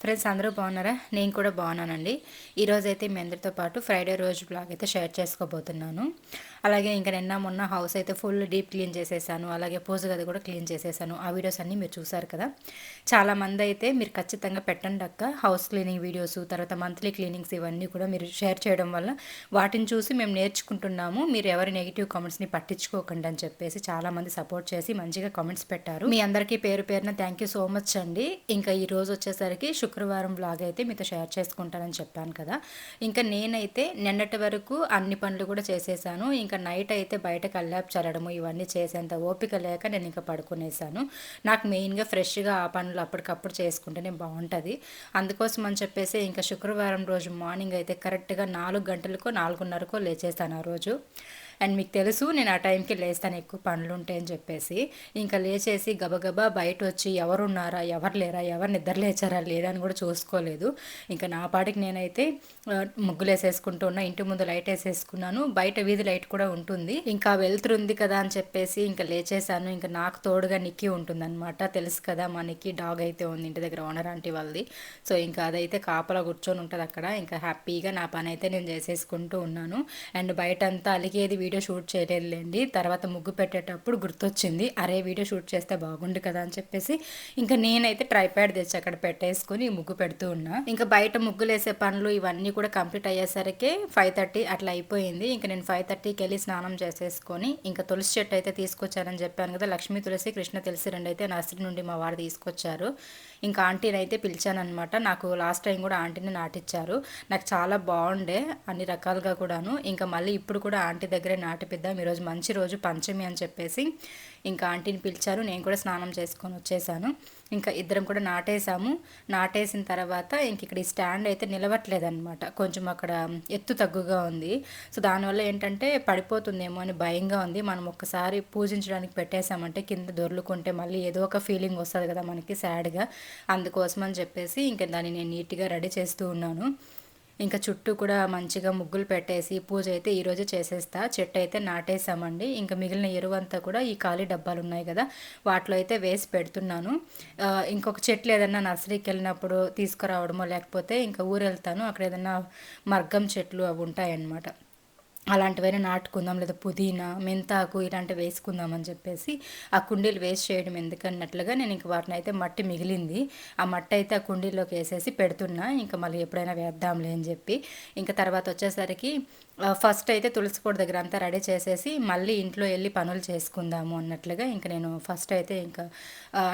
Friends అందరూ బాగున్నారా? నేను కూడా బాగున్నానండి. ఈరోజు అయితే మీ అందరితో పాటు ఫ్రైడే రోజు బ్లాగ్ అయితే షేర్ చేసుకోబోతున్నాను. అలాగే ఇంకా నిన్న మొన్న హౌస్ అయితే ఫుల్ డీప్ క్లీన్ చేసేసాను. అలాగే పూజ గది కూడా క్లీన్ చేసేసాను. ఆ వీడియోస్ అన్నీ మీరు చూసారు కదా. చాలామంది అయితే మీరు ఖచ్చితంగా పెట్టండి అక్క. హౌస్ క్లీనింగ్ వీడియోస్ తర్వాత మంత్లీ క్లీనింగ్స్ ఇవన్నీ కూడా మీరు షేర్ చేయడం వల్ల వాటిని చూసి మేము నేర్చుకుంటున్నాము. మీరు ఎవరి నెగిటివ్ కామెంట్స్ని పట్టించుకోకండి అని చెప్పేసి చాలామంది సపోర్ట్ చేసి మంచిగా కామెంట్స్ పెట్టారు. మీ అందరికీ పేరు పేరున థ్యాంక్ యూ సో మచ్ అండి. ఇంకా ఈ రోజు వచ్చేసరికి శుక్రవారం బ్లాగ్ అయితే మీతో షేర్ చేసుకుంటానని చెప్పాను కదా. ఇంకా నేనైతే నిన్నటి వరకు అన్ని పనులు కూడా చేసేసాను. ఇంకా నైట్ అయితే బయట కల్లాపు చల్లడము ఇవన్నీ చేసేంత ఓపిక లేక నేను ఇంకా పడుకునేసాను. నాకు మెయిన్గా ఫ్రెష్గా ఆ పనులు అప్పటికప్పుడు చేసుకుంటేనే బాగుంటుంది. అందుకోసం అని చెప్పేసి ఇంకా శుక్రవారం రోజు మార్నింగ్ అయితే కరెక్ట్గా నాలుగు గంటలకో నాలుగున్నరకో లేచేసాను ఆ రోజు. అండ్ మీకు తెలుసు నేను ఆ టైంకి లేస్తాను ఎక్కువ పనులు ఉంటాయని చెప్పేసి. ఇంకా లేచేసి గబగబా బయట వచ్చి ఎవరున్నారా ఎవరు లేరా ఎవరు నిద్ర లేచారా లేదా అని కూడా చూసుకోలేదు. ఇంకా నా పాటికి నేనైతే ముగ్గులు వేసేసుకుంటూ ఉన్నా ఇంటి ముందు లైట్ వేసేసుకున్నాను బయట వీధి లైట్ కూడా ఉంటుంది. ఇంకా వెళ్తురుంది కదా అని చెప్పేసి ఇంకా లేచేసాను ఇంకా నాకు తోడుగా నిక్కి ఉంటుందన్నమాట. తెలుసు కదా మా నిక్కి డాగ్ అయితే ఉంది ఇంటి దగ్గర ఓనర్ ఆంటీ వాళ్ళది. సో ఇంకా అదైతే కాపలా కూర్చొని ఉంటుంది అక్కడ ఇంకా హ్యాపీగా నా పని అయితే నేను చేసేసుకుంటూ ఉన్నాను. అండ్ బయట అంతా అలిగేది వీడియో షూట్ చేయలేదులేండి. తర్వాత ముగ్గు పెట్టేటప్పుడు గుర్తొచ్చింది అరే వీడియో షూట్ చేస్తే బాగుండు కదా అని చెప్పేసి ఇంకా నేనైతే ట్రైప్యాడ్ తెచ్చి అక్కడ పెట్టేసుకుని ముగ్గు పెడుతూ ఉన్నా. ఇంకా బయట ముగ్గులు వేసే పనులు ఇవన్నీ కూడా కంప్లీట్ అయ్యేసరికి ఫైవ్ థర్టీ అట్లా అయిపోయింది. ఇంకా నేను ఫైవ్ థర్టీకి వెళ్ళి స్నానం చేసేసుకొని ఇంకా తులసి చెట్టు అయితే తీసుకొచ్చానని చెప్పాను కదా లక్ష్మీ తులసి కృష్ణ తులసి రెండు అయితే నర్సరీ నుండి మా వారు తీసుకొచ్చారు. ఇంకా ఆంటీని అయితే పిలిచానమాట నాకు లాస్ట్ టైం కూడా ఆంటీని నాటిచ్చారు. నాకు చాలా బాగుండే అన్ని రకాలుగా కూడాను. ఇంకా మళ్ళీ ఇప్పుడు కూడా ఆంటీ దగ్గరే నాటిపిద్దాం. ఈరోజు మంచి రోజు పంచమి అని చెప్పేసి ఇంకా ఆంటీని పిలిచారు నేను కూడా స్నానం చేసుకొని వచ్చేసాను. ఇంకా ఇద్దరం కూడా నాటేసాము నాటేసిన తర్వాత ఇంక ఇక్కడ ఈ స్టాండ్ అయితే నిలవట్లేదన్నమాట. కొంచెం అక్కడ ఎత్తు తగ్గుగా ఉంది. సో దానివల్ల ఏంటంటే పడిపోతుందేమో అని భయంగా ఉంది. మనం ఒక్కసారి పూజించడానికి పెట్టేశామంటే కింద దొర్లుకుంటే మళ్ళీ ఏదో ఒక ఫీలింగ్ వస్తుంది కదా మనకి సాడ్గా. అందుకోసం అని చెప్పేసి ఇంకా దాన్ని నేను నీట్గా రెడీ చేస్తూ ఉన్నాను. ఇంకా చుట్టూ కూడా మంచిగా ముగ్గులు పెట్టేసి పూజ అయితే ఈరోజు చేసేస్తా. చెట్టు అయితే నాటేసామండి. ఇంకా మిగిలిన ఎరువు అంతా కూడా ఈ ఖాళీ డబ్బాలు ఉన్నాయి కదా వాటిలో అయితే వేసి పెడుతున్నాను. ఇంకొక చెట్లు ఏదన్నా నర్సరీకి వెళ్ళినప్పుడు తీసుకురావడమో లేకపోతే ఇంకా ఊరు వెళ్తాను అక్కడ ఏదన్నా మర్గం చెట్లు అవి ఉంటాయన్నమాట. అలాంటివైనా నాటుకుందాం లేదా పుదీనా మెంతాకు ఇలాంటివి వేసుకుందాం అని చెప్పేసి ఆ కుండీలు వేస్ట్ చేయడం ఎందుకన్నట్లుగా నేను ఇంక వాటిని అయితే మట్టి మిగిలింది. ఆ మట్టి అయితే ఆ కుండీలోకి వేసేసి పెడుతున్నా. ఇంకా మళ్ళీ ఎప్పుడైనా వేద్దాంలే అని చెప్పి. ఇంకా తర్వాత వచ్చేసరికి ఫస్ట్ అయితే తులసి దగ్గర అంతా రెడీ చేసేసి మళ్ళీ ఇంట్లో వెళ్ళి పనులు చేసుకుందాము అన్నట్లుగా ఇంకా నేను ఫస్ట్ అయితే ఇంకా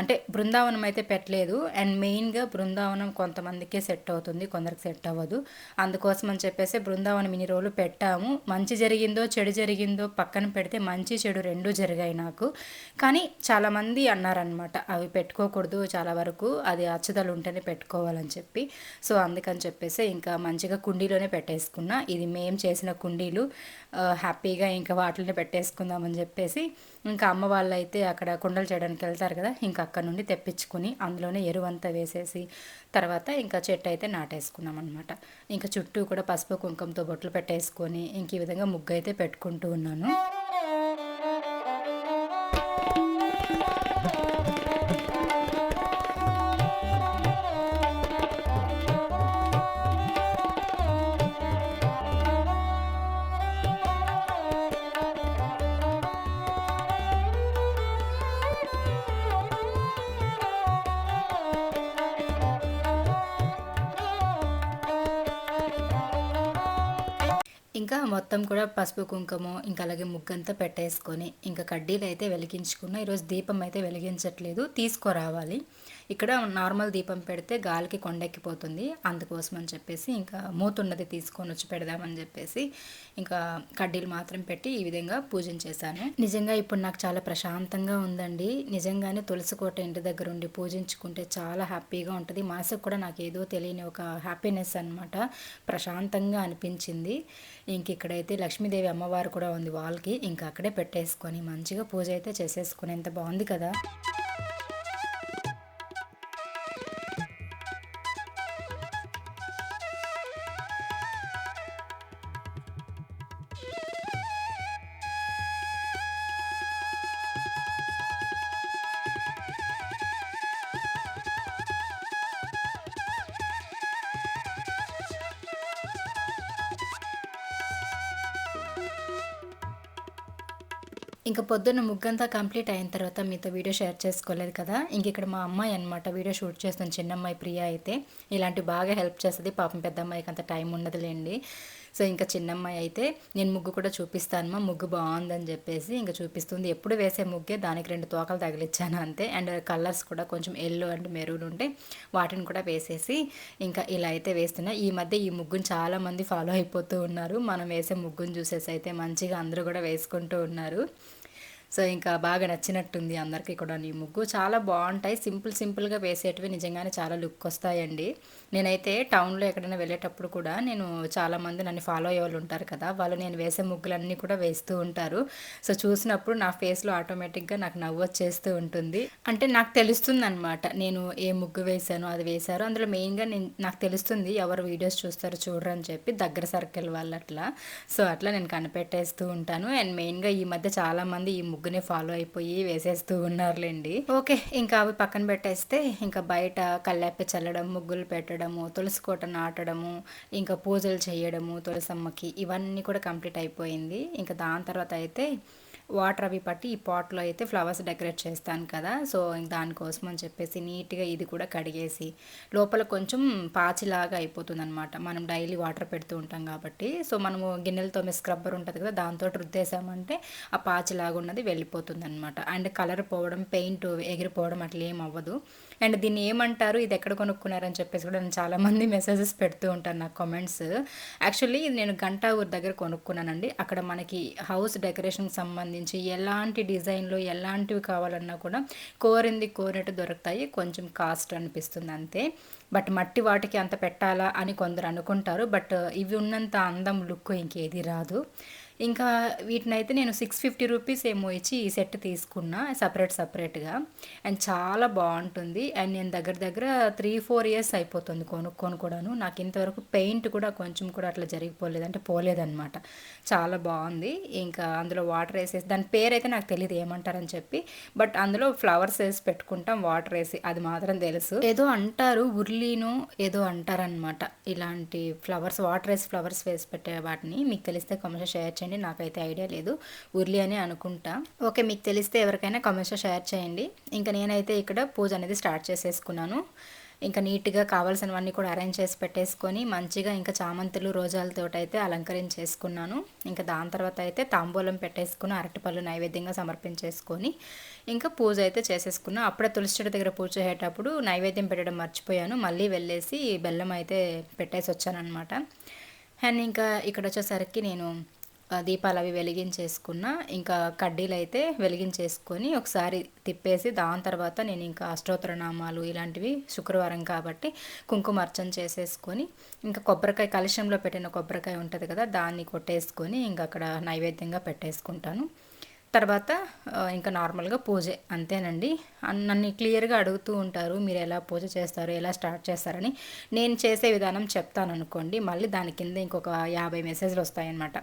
అంటే బృందావనం అయితే పెట్టలేదు. అండ్ మెయిన్గా బృందావనం కొంతమందికే సెట్ అవుతుంది కొందరికి సెట్ అవ్వదు. అందుకోసం అని చెప్పేసి బృందావనం ఇన్ని రోజులు పెట్టాము. మంచి జరిగిందో చెడు జరిగిందో పక్కన పెడితే మంచి చెడు రెండూ జరిగాయి నాకు. కానీ చాలామంది అన్నారనమాట అవి పెట్టుకోకూడదు చాలా వరకు అది అచ్చుదలు ఉంటేనే పెట్టుకోవాలని చెప్పి. సో అందుకని చెప్పేసి ఇంకా మంచిగా కుండీలోనే పెట్టేసుకున్నా. ఇది మేము చేసిన కుండీలు హ్యాపీగా ఇంకా వాటిని పెట్టేసుకుందామని చెప్పేసి ఇంకా అమ్మ వాళ్ళు అయితే అక్కడ కుండలు చేయడానికి వెళ్తారు కదా ఇంకా అక్కడ నుండి తెప్పించుకుని అందులోనే ఎరువంతా వేసేసి తర్వాత ఇంకా చెట్టు అయితే నాటేసుకున్నాం అనమాట ఇంకా చుట్టూ కూడా పసుపు కుంకుమతో బొట్లు పెట్టేసుకొని ఇంక ఈ విధంగా ముగ్గు అయితే పెట్టుకుంటూ ఉన్నాను. ఇంకా మొత్తం కూడా పసుపు కుంకుమ ఇంకా అలాగే ముగ్గంతా పెట్టేసుకొని ఇంకా కడ్డీలు అయితే వెలిగించుకున్న ఈరోజు దీపం అయితే వెలిగించట్లేదు తీసుకురావాలి. ఇక్కడ నార్మల్ దీపం పెడితే గాలికి కొండెక్కిపోతుంది. అందుకోసం అని చెప్పేసి ఇంకా మూతున్నది తీసుకొని వచ్చి పెడదామని చెప్పేసి ఇంకా కడ్డీలు మాత్రం పెట్టి ఈ విధంగా పూజించేశాను నిజంగా ఇప్పుడు నాకు చాలా ప్రశాంతంగా ఉందండి. నిజంగానే తులసి కోట ఇంటి దగ్గర ఉండి పూజించుకుంటే చాలా హ్యాపీగా ఉంటుంది. మనసుకు కూడా నాకు ఏదో తెలియని ఒక హ్యాపీనెస్ అనమాట ప్రశాంతంగా అనిపించింది. ఇంక ఇక్కడైతే లక్ష్మీదేవి అమ్మవారు కూడా ఉంది వాళ్ళకి. ఇంకా అక్కడే పెట్టేసుకొని మంచిగా పూజ అయితే చేసేసుకుని ఎంత బాగుంది కదా. ఇంకా పొద్దున్న ముగ్గంతా కంప్లీట్ అయిన తర్వాత మీతో వీడియో షేర్ చేసుకోలేదు కదా? ఇంక ఇక్కడ మా అమ్మాయి అనమాట వీడియో షూట్ చేస్తుంది చిన్నమ్మాయి ప్రియా అయితే. ఇలాంటి బాగా హెల్ప్ చేస్తుంది. పాపం పెద్ద అమ్మాయికి అంత టైం ఉండదులేండి. సో ఇంకా చిన్నమ్మాయి అయితే నేను ముగ్గు కూడా చూపిస్తాను మా ముగ్గు బాగుందని చెప్పేసి ఇంకా చూపిస్తుంది. ఎప్పుడు వేసే ముగ్గే దానికి రెండు తోకలు తగిలిచ్చాను అంతే. అండ్ కలర్స్ కూడా కొంచెం ఎల్లో అండ్ మెరూన్ ఉంటే వాటిని కూడా వేసేసి ఇంకా ఇలా అయితే వేస్తున్నా. ఈ మధ్య ఈ ముగ్గుని చాలామంది ఫాలో అయిపోతూ ఉన్నారు. మనం వేసే ముగ్గుని చూసేసి అయితే మంచిగా అందరూ కూడా వేసుకుంటూ ఉన్నారు. సో ఇంకా బాగా నచ్చినట్టుంది అందరికీ కూడా నీ ముగ్గు. చాలా బాగుంటాయి. సింపుల్ సింపుల్గా వేసేటివి నిజంగానే చాలా లుక్ వస్తాయండి నేనైతే టౌన్లో ఎక్కడైనా వెళ్ళేటప్పుడు కూడా నేను చాలామంది నన్ను ఫాలో అయ్యే వాళ్ళు ఉంటారు కదా వాళ్ళు నేను వేసే ముగ్గులన్నీ కూడా వేస్తూ ఉంటారు. సో చూసినప్పుడు నా ఫేస్లో ఆటోమేటిక్గా నాకు నవ్వు వచ్చేస్తూ ఉంటుంది. అంటే నాకు తెలుస్తుంది అనమాట నేను ఏ ముగ్గు వేశాను అది వేశారు. అందులో మెయిన్గా నేను నాకు తెలుస్తుంది ఎవరు వీడియోస్ చూస్తారు చూడరు అని చెప్పి దగ్గర సర్కిల్ వాళ్ళు అట్లా. సో అట్లా నేను కనిపెట్టేస్తూ ఉంటాను. అండ్ మెయిన్గా ఈ మధ్య చాలామంది ఈ ముగ్గుని ముగ్గునే ఫాలో అయిపోయి వేసేస్తూ ఉన్నారులేండి. ఓకే ఇంకా అవి పక్కన పెట్టేస్తే ఇంకా బయట కల్లాపి చల్లడం ముగ్గులు పెట్టడం పెట్టడము తులసి కోట నాటడము ఇంకా పూజలు చేయడము తులసమ్మకి ఇవన్నీ కూడా కంప్లీట్ అయిపోయింది. ఇంకా దాని తర్వాత అయితే వాటర్ అవి పట్టి ఈ పాట్లో అయితే ఫ్లవర్స్ డెకరేట్ చేస్తాను కదా. సో దానికోసం అని చెప్పేసి నీట్గా ఇది కూడా కడిగేసి లోపల కొంచెం పాచిలాగా అయిపోతుంది అనమాట మనం డైలీ వాటర్ పెడుతూ ఉంటాం కాబట్టి. సో మనము గిన్నెలతో స్క్రబ్బర్ ఉంటుంది కదా దాంతో రుద్దేశామంటే ఆ పాచిలాగా ఉన్నది వెళ్ళిపోతుంది అనమాట అండ్ కలర్ పోవడం పెయింట్ ఎగిరిపోవడం అట్లా ఏం అవ్వదు. అండ్ దీన్ని ఏమంటారు? ఇది ఎక్కడ కొనుక్కున్నారని చెప్పేసి కూడా నేను చాలామంది మెసేజెస్ పెడుతూ ఉంటాను నా కామెంట్స్ యాక్చువల్లీ నేను గంటా ఊరి దగ్గర కొనుక్కున్నానండి. అక్కడ మనకి హౌస్ డెకరేషన్కి సంబంధించి ఎలాంటి డిజైన్లు ఎలాంటివి కావాలన్నా కూడా కోరింది కోరినట్టు దొరుకుతాయి. కొంచెం కాస్ట్ అనిపిస్తుంది అంతే. బట్ మట్టి వాటికి అంత పెట్టాలా అని కొందరు అనుకుంటారు. బట్ ఇవి ఉన్నంత అందం లుక్ ఇంకేది రాదు. ఇంకా వీటిని అయితే నేను సిక్స్ ఫిఫ్టీ రూపీస్ ఏమో ఇచ్చి ఈ సెట్ తీసుకున్నా సపరేట్ సపరేట్గా అండ్ చాలా బాగుంటుంది. అండ్ నేను దగ్గర దగ్గర త్రీ ఫోర్ ఇయర్స్ అయిపోతుంది కొనుక్కొని కూడాను నాకు ఇంతవరకు పెయింట్ కూడా కొంచెం కూడా అట్లా జరిగిపోలేదు. అంటే పోలేదన్నమాట. చాలా బాగుంది. ఇంకా అందులో వాటర్ వేసేసి దాని పేరు అయితే నాకు తెలియదు ఏమంటారని చెప్పి. బట్ అందులో ఫ్లవర్స్ వేసి పెట్టుకుంటాం వాటర్ వేసి. అది మాత్రం తెలుసు. ఏదో అంటారు ఉర్లీను ఏదో అంటారనమాట ఇలాంటి ఫ్లవర్స్ వాటర్ వేసి ఫ్లవర్స్ వేసి పెట్టే వాటిని. మీకు తెలిస్తే కమెంట్ షేర్ చేయండి నాకైతే ఐడియా లేదు. ఉర్లి అని అనుకుంటా. ఓకే మీకు తెలిస్తే ఎవరికైనా కమెంట్స్లో షేర్ చేయండి. ఇంకా నేనైతే ఇక్కడ పూజ అనేది స్టార్ట్ చేసేసుకున్నాను. ఇంకా నీట్గా కావాల్సినవన్నీ కూడా అరేంజ్ చేసి పెట్టేసుకొని మంచిగా ఇంకా చామంతులు రోజాలతో అయితే అలంకరించేసుకున్నాను. ఇంకా దాని తర్వాత అయితే తాంబూలం పెట్టేసుకుని అరటిపళ్ళు నైవేద్యంగా సమర్పించేసుకొని ఇంకా పూజ అయితే చేసేసుకున్నాను అప్పుడే తులసి చెట్టు దగ్గర పూజ చేసేటప్పుడు నైవేద్యం పెట్టడం మర్చిపోయాను. మళ్ళీ వెళ్ళేసి బెల్లం అయితే పెట్టేసి వచ్చానమాట అండ్ ఇంకా ఇక్కడ వచ్చేసరికి నేను దీపాలు అవి వెలిగించేసుకున్న ఇంకా కడ్డీలు అయితే వెలిగించేసుకొని ఒకసారి తిప్పేసి దాని తర్వాత నేను ఇంకా అష్టోత్తరనామాలు ఇలాంటివి శుక్రవారం కాబట్టి కుంకుమార్చన చేసేసుకొని ఇంకా కొబ్బరికాయ కలుష్యంలో పెట్టిన కొబ్బరికాయ ఉంటుంది కదా దాన్ని కొట్టేసుకొని ఇంకా అక్కడ నైవేద్యంగా పెట్టేసుకుంటాను. తర్వాత ఇంకా నార్మల్గా పూజ అంతేనండి. నన్ను క్లియర్గా అడుగుతూ ఉంటారు మీరు ఎలా పూజ చేస్తారు ఎలా స్టార్ట్ చేస్తారని. నేను చేసే విధానం చెప్తాను అనుకోండి మళ్ళీ దాని కింద ఇంకొక యాభై మెసేజ్లు వస్తాయన్నమాట.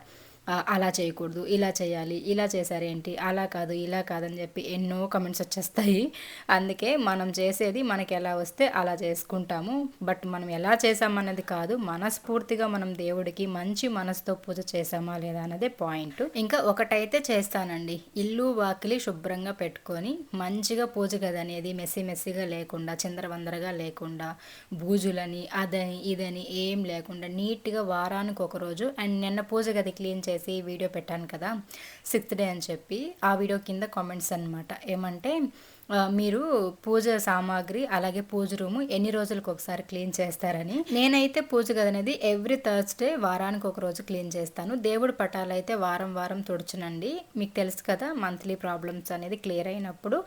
అలా చేయకూడదు ఇలా చేయాలి ఇలా చేశారేంటి అలా కాదు ఇలా కాదని చెప్పి ఎన్నో కమెంట్స్ వచ్చేస్తాయి. అందుకే మనం చేసేది మనకి ఎలా వస్తే అలా చేసుకుంటాము. బట్ మనం ఎలా చేసామన్నది కాదు మనస్ఫూర్తిగా మనం దేవుడికి మంచి మనసుతో పూజ చేసామా లేదా అన్నదే పాయింట్. ఇంకా ఒకటైతే చేస్తానండి ఇల్లు వాకిలి శుభ్రంగా పెట్టుకొని మంచిగా పూజ గది అనేది మెస్సి మెస్సిగా లేకుండా చిందరవందరగా లేకుండా బూజులని అదని ఇదని ఏం లేకుండా నీట్గా వారానికి ఒక రోజు అండ్ నిన్న పూజ గది క్లీన్ చేసి వీడియో పెట్టాను కదా సిక్స్త్ డే అని చెప్పి ఆ వీడియో కింద కామెంట్స్ అనమాట ఏమంటే మీరు పూజ సామాగ్రి అలాగే పూజ రూము ఎన్ని రోజులకు ఒకసారి క్లీన్ చేస్తారని? నేనైతే పూజ గది అనేది ఎవ్రీ థర్స్డే వారానికి ఒక రోజు క్లీన్ చేస్తాను. దేవుడి పటాలు అయితే వారం వారం తుడుచునండి. మీకు తెలుసు కదా మంత్లీ ప్రాబ్లమ్స్ అనేది క్లియర్ అయినప్పుడు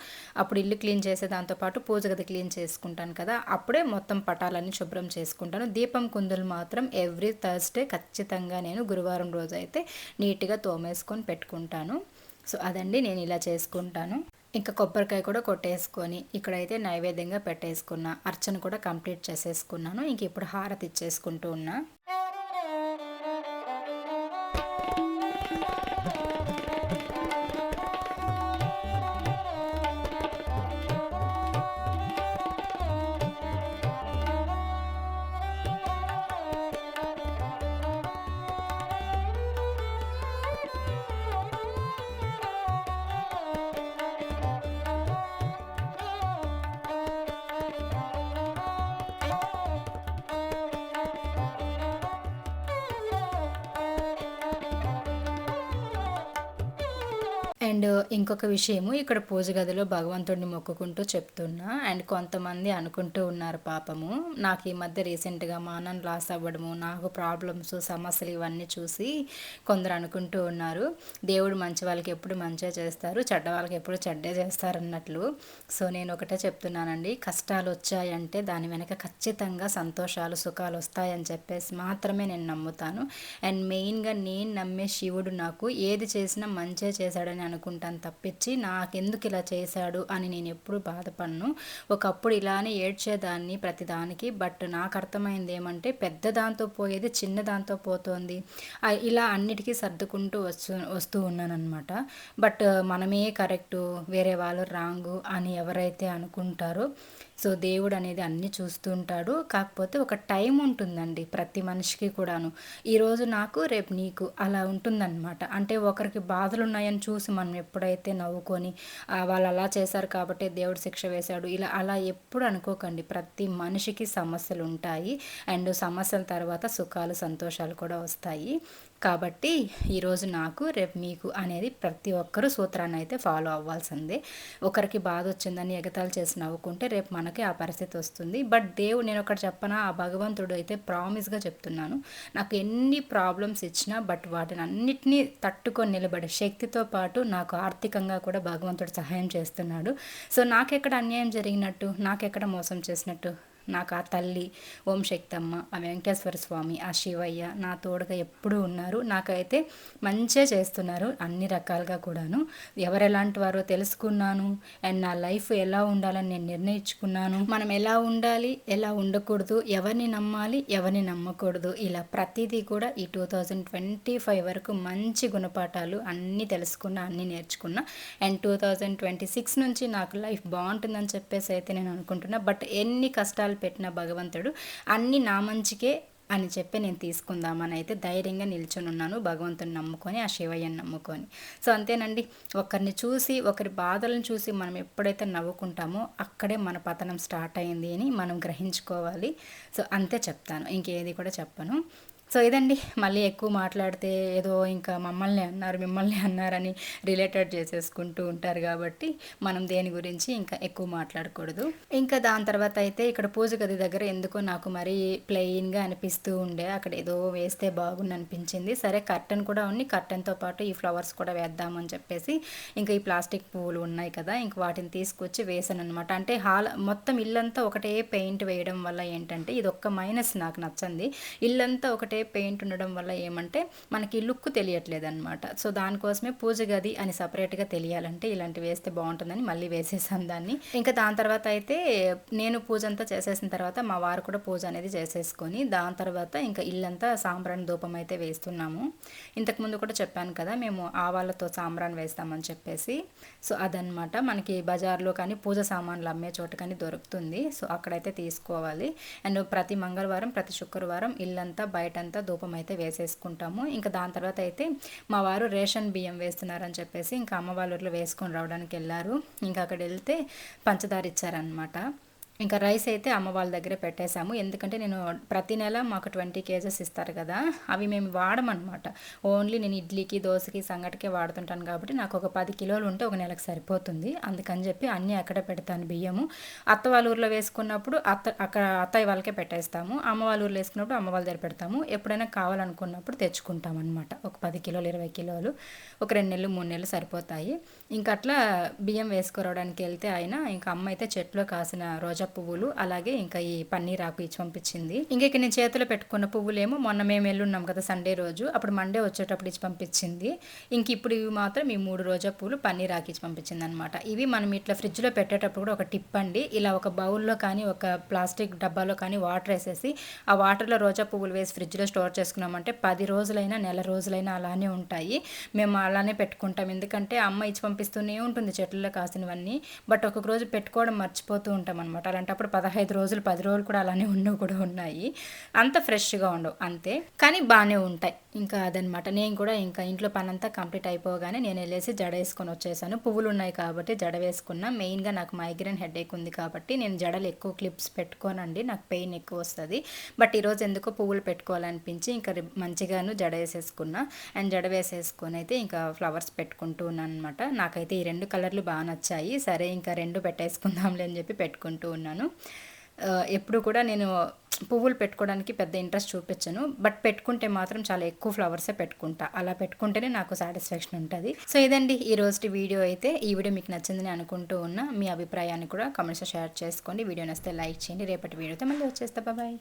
అప్పుడు ఇల్లు క్లీన్ చేసే దాంతోపాటు పూజ గది క్లీన్ చేసుకుంటాను కదా అప్పుడే మొత్తం పటాలన్నీ శుభ్రం చేసుకుంటాను. దీపం కుందులు మాత్రం ఎవ్రీ థర్స్డే ఖచ్చితంగా నేను గురువారం రోజు అయితే నీట్గా తోమేసుకొని పెట్టుకుంటాను. సో అదండి నేను ఇలా చేసుకుంటాను. ఇంకా కొబ్బరికాయ కూడా కొట్టేసుకొని ఇక్కడైతే నైవేద్యంగా పెట్టేసుకున్నా. అర్చన కూడా కంప్లీట్ చేసేసుకున్నాను. ఇంక ఇప్పుడు హారతి ఇచ్చేసుకుంటూ ఉన్నా. అండ్ ఇంకొక విషయము ఇక్కడ పూజ గదిలో భగవంతుడిని మొక్కుకుంటూ చెప్తున్నా. అండ్ కొంతమంది అనుకుంటూ ఉన్నారు పాపము. నాకు ఈ మధ్య రీసెంట్గా మానం లాస్ అవ్వడము నాకు ప్రాబ్లమ్స్ సమస్యలు ఇవన్నీ చూసి కొందరు అనుకుంటూ ఉన్నారు. దేవుడు మంచి వాళ్ళకి ఎప్పుడు మంచిగా చేస్తారు చెడ్డ వాళ్ళకి ఎప్పుడు చెడ్డే చేస్తారు అన్నట్లు. సో నేను ఒకటే చెప్తున్నానండి. కష్టాలు వచ్చాయంటే దాని వెనక ఖచ్చితంగా సంతోషాలు సుఖాలు వస్తాయని చెప్పేసి మాత్రమే నేను నమ్ముతాను. అండ్ మెయిన్గా నేను నమ్మే శివుడు నాకు ఏది చేసినా మంచిగా చేశాడని అనుకుంటాను తప్పించి నాకెందుకు ఇలా చేశాడు అని నేను ఎప్పుడు బాధపడను. ఒకప్పుడు ఇలానే ఏడ్చేదాన్ని ప్రతిదానికి బట్ నాకు అర్థమైంది ఏమంటే పెద్ద దాంతో పోయేది చిన్న దాంతో పోతోంది. ఇలా అన్నిటికీ సర్దుకుంటూ వస్తూ వస్తూ ఉన్నానమాట బట్ మనమే కరెక్టు వేరే వాళ్ళు రాంగు అని ఎవరైతే అనుకుంటారో సో దేవుడు అనేది అన్నీ చూస్తుంటాడు కాకపోతే ఒక టైం ఉంటుందండి ప్రతి మనిషికి కూడాను. ఈరోజు నాకు రేపు నీకు అలా ఉంటుందన్నమాట. అంటే ఒకరికి బాధలు ఉన్నాయని చూసి మనం ఎప్పుడైతే నవ్వుకొని వాళ్ళు అలా చేశారు కాబట్టి దేవుడు శిక్ష వేశాడు. ఇలా అలా ఎప్పుడు అనుకోకండి. ప్రతి మనిషికి సమస్యలు ఉంటాయి అండ్ సమస్యల తర్వాత సుఖాలు సంతోషాలు కూడా వస్తాయి. కాబట్టి ఈరోజు నాకు రేపు మీకు అనేది ప్రతి ఒక్కరూ సూత్రాన్ని అయితే ఫాలో అవ్వాల్సిందే. ఒకరికి బాధ వచ్చిందని ఎగతాలు చేసి నవ్వుకుంటే రేపు మనకి ఆ పరిస్థితి వస్తుంది. బట్ దేవుడు నేను ఒకటి చెప్పనా ఆ భగవంతుడు అయితే ప్రామిస్గా చెప్తున్నాను. నాకు ఎన్ని ప్రాబ్లమ్స్ ఇచ్చినా బట్ వాటిని అన్నిటినీ తట్టుకొని నిలబడే శక్తితో పాటు నాకు ఆర్థికంగా కూడా భగవంతుడు సహాయం చేస్తున్నాడు. సో నాకెక్కడ అన్యాయం జరిగినట్టు నాకెక్కడ మోసం చేసినట్టు నాకు ఆ తల్లి ఓం శక్తమ్మ ఆ వెంకటేశ్వర స్వామి ఆ శివయ్య నా తోడుగా ఎప్పుడూ ఉన్నారు. నాకైతే మంచిగా చేస్తున్నారు అన్ని రకాలుగా కూడాను. ఎవరు ఎలాంటి వారో తెలుసుకున్నాను. అండ్ నా లైఫ్ ఎలా ఉండాలని నేను నిర్ణయించుకున్నాను. మనం ఎలా ఉండాలి ఎలా ఉండకూడదు ఎవరిని నమ్మాలి ఎవరిని నమ్మకూడదు ఇలా ప్రతిదీ కూడా ఈ టూ థౌజండ్ ట్వంటీ ఫైవ్ వరకు మంచి గుణపాఠాలు అన్నీ తెలుసుకున్నా అన్నీ నేర్చుకున్నా. And two thousand twenty six నుంచి నాకు లైఫ్ బాగుంటుందని చెప్పేసి అయితే నేను అనుకుంటున్నా. బట్ ఎన్ని కష్టాలు కష్టాలు పెట్టిన భగవంతుడు అన్ని నా మంచికే అని చెప్పి నేను తీసుకుందామని అయితే ధైర్యంగా నిల్చొని ఉన్నాను భగవంతుని నమ్ముకొని ఆ శివయ్యని నమ్ముకొని. సో అంతేనండి. ఒకరిని చూసి ఒకరి బాధలను చూసి మనం ఎప్పుడైతే నవ్వుకుంటామో అక్కడే మన పతనం స్టార్ట్ అయింది అని మనం గ్రహించుకోవాలి. సో అంతే చెప్తాను. ఇంకేది కూడా చెప్పను. సో ఇదండి. మళ్ళీ ఎక్కువ మాట్లాడితే ఏదో ఇంకా మమ్మల్ని అన్నారు మిమ్మల్ని అన్నారని రిలేటెడ్ చేసేసుకుంటూ ఉంటారు కాబట్టి మనం దేని గురించి ఇంకా ఎక్కువ మాట్లాడకూడదు. ఇంకా దాని తర్వాత అయితే ఇక్కడ పూజ గది దగ్గర ఎందుకో నాకు మరీ ప్లెయిన్గా అనిపిస్తూ ఉండే. అక్కడ ఏదో వేస్తే బాగుంది అనిపించింది సరే కర్టన్ కూడా ఉంది. కర్టన్తో పాటు ఈ ఫ్లవర్స్ కూడా వేద్దామని చెప్పేసి ఇంకా ఈ ప్లాస్టిక్ పువ్వులు ఉన్నాయి కదా ఇంక వాటిని తీసుకొచ్చి వేసాను అనమాట అంటే హాల్ మొత్తం ఇల్లంతా ఒకటే పెయింట్ వేయడం వల్ల ఏంటంటే ఇది ఒక్క మైనస్ నాకు నచ్చంది. ఇల్లంతా ఒకటే పెయింట్ ఉండడం వల్ల ఏమంటే మనకి లుక్ తెలియట్లేదు అనమాట సో దానికోసమే పూజ గది అని సపరేట్గా తెలియాలంటే ఇలాంటివి వేస్తే బాగుంటుందని మళ్ళీ వేసేసాను దాన్ని. ఇంకా దాని తర్వాత అయితే నేను పూజ అంతా చేసేసిన తర్వాత మా వారు కూడా పూజ అనేది చేసేసుకొని దాని తర్వాత ఇంకా ఇల్లంతా సాంబ్రాన్ ధూపం అయితే వేస్తున్నాము. ఇంతకుముందు కూడా చెప్పాను కదా మేము ఆవాలతో సాంబ్రాన్ వేస్తామని చెప్పేసి. సో అదనమాట మనకి బజార్లో కానీ పూజ సామాన్లు అమ్మే చోట కానీ దొరుకుతుంది. సో అక్కడైతే తీసుకోవాలి. అండ్ ప్రతి మంగళవారం ప్రతి శుక్రవారం ఇల్లంతా అంతా ధూపం అయితే వేసేసుకుంటాము. ఇంకా దాని తర్వాత అయితే మా వారు రేషన్ బియ్యం వేస్తున్నారని చెప్పేసి ఇంకా అమ్మ వాళ్ళ ఊర్లో వేసుకొని రావడానికి వెళ్ళారు ఇంకా అక్కడ వెళ్తే పంచదార ఇచ్చారనమాట ఇంకా రైస్ అయితే అమ్మ వాళ్ళ దగ్గర పెట్టేశాము. ఎందుకంటే నేను ప్రతి నెల మాకు ట్వంటీ కేజెస్ ఇస్తారు కదా అవి మేము వాడమన్నమాట. ఓన్లీ నేను ఇడ్లీకి దోశకి సంగటికే వాడుతుంటాను కాబట్టి నాకు ఒక పది కిలోలు ఉంటే ఒక నెలకు సరిపోతుంది. అందుకని చెప్పి అన్నీ అక్కడ పెడతాను బియ్యము. అత్త వాళ్ళ ఊర్లో వేసుకున్నప్పుడు అత్త అక్కడ అత్తయ్య వాళ్ళకే పెట్టేస్తాము. అమ్మ వాళ్ళ ఊర్లో వేసుకున్నప్పుడు అమ్మ వాళ్ళ దగ్గర పెడతాము. ఎప్పుడైనా కావాలనుకున్నప్పుడు తెచ్చుకుంటాం అనమాట ఒక పది కిలోలు ఇరవై కిలోలు ఒక రెండు నెలలు మూడు నెలలు సరిపోతాయి. ఇంకా అట్లా బియ్యం వేసుకురావడానికి వెళ్తే ఆయన ఇంకా అమ్మ అయితే చెట్లో కాసిన రోజా పువ్వులు అలాగే ఇంకా ఈ పన్నీర్ ఆకు ఇచ్చి పంపించింది. ఇంకా ఇక్కడ నేను చేతిలో పెట్టుకున్న పువ్వులేమో మొన్న మేము వెళ్ళున్నాం కదా సండే రోజు అప్పుడు మండే వచ్చేటప్పుడు ఇచ్చి పంపించింది. ఇంక ఇప్పుడు ఇవి మాత్రం ఈ మూడు రోజా పువ్వులు పన్నీర్ ఆకు ఇచ్చి పంపించింది అనమాట ఇవి మనం ఇట్లా ఫ్రిడ్జ్లో పెట్టేటప్పుడు కూడా ఒక టిప్ అండి. ఇలా ఒక బౌల్లో కానీ ఒక ప్లాస్టిక్ డబ్బాలో కానీ వాటర్ వేసేసి ఆ వాటర్లో రోజా పువ్వులు వేసి ఫ్రిడ్జ్లో స్టోర్ చేసుకున్నామంటే పది రోజులైనా నెల రోజులైనా అలానే ఉంటాయి. మేము అలానే పెట్టుకుంటాం. ఎందుకంటే అమ్మ ఇచ్చి పంపిస్తూనే ఉంటుంది చెట్లలో కాసినవన్నీ. బట్ ఒక్కొక్క రోజు పెట్టుకోవడం మర్చిపోతూ ఉంటాం అనమాట అప్పుడు పదహైదు రోజులు పది రోజులు కూడా అలానే ఉండవు కూడా ఉన్నాయి. అంత ఫ్రెష్గా ఉండవు అంతే. కానీ బాగానే ఉంటాయి. ఇంకా అదనమాట. నేను కూడా ఇంకా ఇంట్లో పనంతా కంప్లీట్ అయిపోగానే నేను వెళ్ళేసి జడ వేసుకొని వచ్చేసాను. పువ్వులు ఉన్నాయి కాబట్టి జడ వేసుకున్నా. మెయిన్గా నాకు మైగ్రేన్ హెడేక్ ఉంది కాబట్టి నేను జడలు ఎక్కువ క్లిప్స్ పెట్టుకోనండి. నాకు పెయిన్ ఎక్కువ వస్తుంది. బట్ ఈరోజు ఎందుకో పువ్వులు పెట్టుకోవాలనిపించి ఇంకా మంచిగాను జడ వేసేసుకున్నా. అండ్ జడ వేసేసుకొని అయితే ఇంకా ఫ్లవర్స్ పెట్టుకుంటూ ఉన్నాను అనమాట నాకైతే ఈ రెండు కలర్లు బాగా నచ్చాయి. సరే ఇంకా రెండు పెట్టేసుకుందాంలే అని చెప్పి పెట్టుకుంటూ ఉన్నాను. ఎప్పుడు కూడా నేను పువ్వులు పెట్టుకోవడానికి పెద్ద ఇంట్రెస్ట్ చూపించను. బట్ పెట్టుకుంటే మాత్రం చాలా ఎక్కువ ఫ్లవర్సే పెట్టుకుంటా. అలా పెట్టుకుంటేనే నాకు సాటిస్ఫాక్షన్ ఉంటుంది. సో ఇదండి ఈ రోజు వీడియో అయితే. ఈ వీడియో మీకు నచ్చిందని అనుకుంటూ ఉన్నా మీ అభిప్రాయాన్ని కూడా కమెంట్స్లో షేర్ చేసుకోండి. వీడియో నచ్చితే లైక్ చేయండి. రేపటి వీడియోతో మళ్ళీ వచ్చేస్తా. బాయ్